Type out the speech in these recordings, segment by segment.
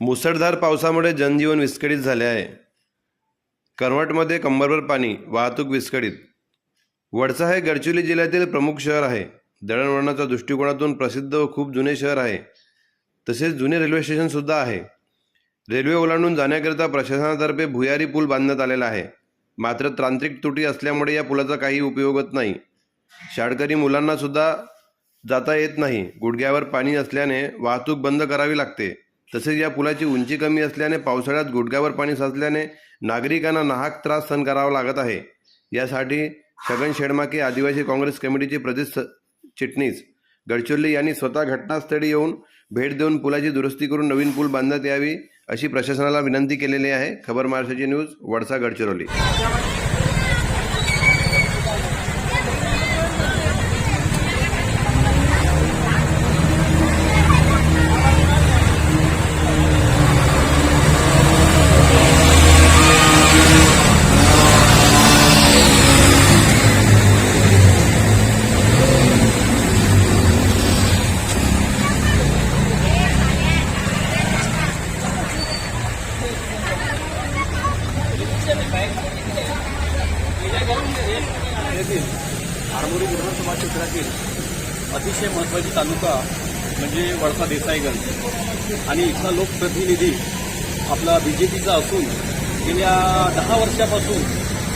मुसळधार पावसामुळे जनजीवन विस्कळीत झाले आहे. करवटमध्ये कंबरभर पाणी वाहतूक विस्कळीत. वडसा हे गडचिरोली जिल्ह्यातील प्रमुख शहर आहे. दळणवळणाच्या दृष्टिकोनातून प्रसिद्ध व खूप जुने शहर आहे. तसेच जुने रेल्वे स्टेशनसुद्धा आहे. रेल्वे ओलांडून जाण्याकरिता प्रशासनातर्फे भुयारी पूल बांधण्यात आलेला आहे. मात्र तांत्रिक त्रुटी असल्यामुळे या पुलाचा काही उपयोग होत नाही शाळकरी मुलांनासुद्धा जाता येत नाही. गुडघ्यावर पाणी असल्याने वाहतूक बंद करावी लागते. तसेच या पुलाची उंची कमी असल्याने पावसाळ्यात गुडघ्यावर पाणी साचल्याने नागरिकांना नाहक त्रास सहन करावा लागत आहे. यासाठी छगन शेडमाके आदिवासी काँग्रेस कमिटीचे प्रदेश चिटणीस गडचिरोली यांनी स्वतः घटनास्थळी येऊन भेट देऊन पुलाची दुरुस्ती करून नवीन पूल बांधण्यात यावी अशी प्रशासनाला विनंती केलेली आहे. खबर महाराष्ट्राची न्यूज वडसा गडचिरोली. येथील आरमोरी विधानसभा क्षेत्रातील अतिशय महत्त्वाची तालुका म्हणजे वळसा देसाईगंज. आणि इथला लोकप्रतिनिधी आपला बी जे पीचा असून गेल्या दहा वर्षापासून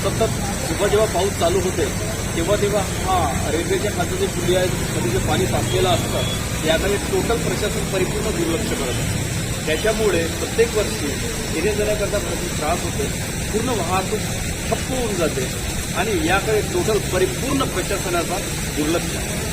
सतत जेव्हा जेव्हा पाऊस चालू होते तेव्हा तेव्हा हा रेल्वेच्या खात्याचे जे पुली आहेत कधी जे पाणी साचलेलं असतं याकडे टोटल प्रशासन परिपूर्ण दुर्लक्ष करत आहे त्याच्यामुळे प्रत्येक वर्षी येण्या जाण्याकरता खूप त्रास होतो पूर्ण वाहतूक ठप्प होऊन जाते. आणि याकडे टोटल परिपूर्ण प्रशासनाचा दुर्लक्ष आहे.